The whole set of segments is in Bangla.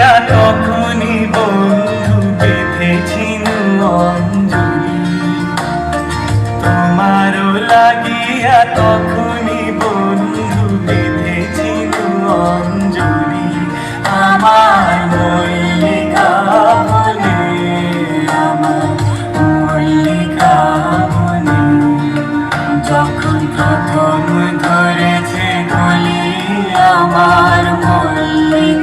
লাগিয়া তখনই বন্ধু অঞ্জলি তোমারও লাগিয়া তখনই বন্ধু বেঁধেছিল অঞ্জলি আমার মল্লিকা বলে আমার মল্লিকা বলে যখন প্রথম ধরেছে গলি আমার মল্লিকা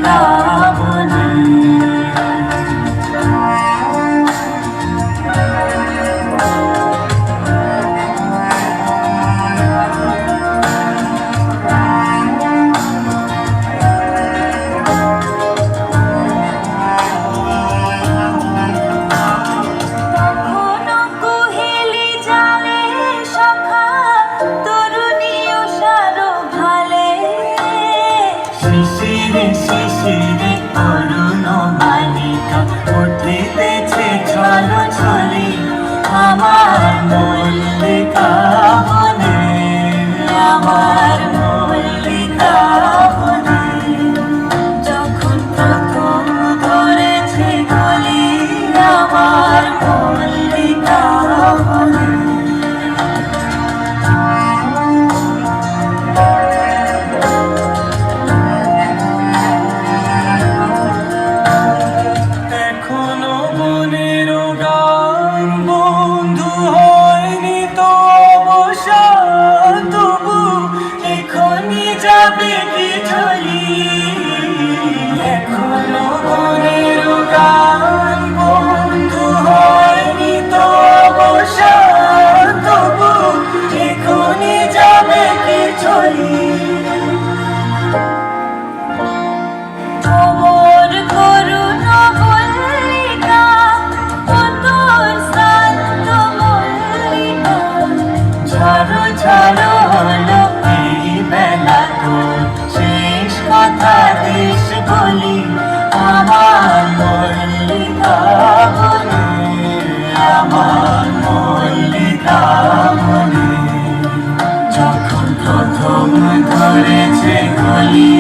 আমার ঝড়ো ঝড়ো হলো এই বেলা তোর শেষ কথা দেশ বলি, আমার মল্লিকা বলে, আমার মল্লিকা বলে। যখন প্রথম ধরেছে গলি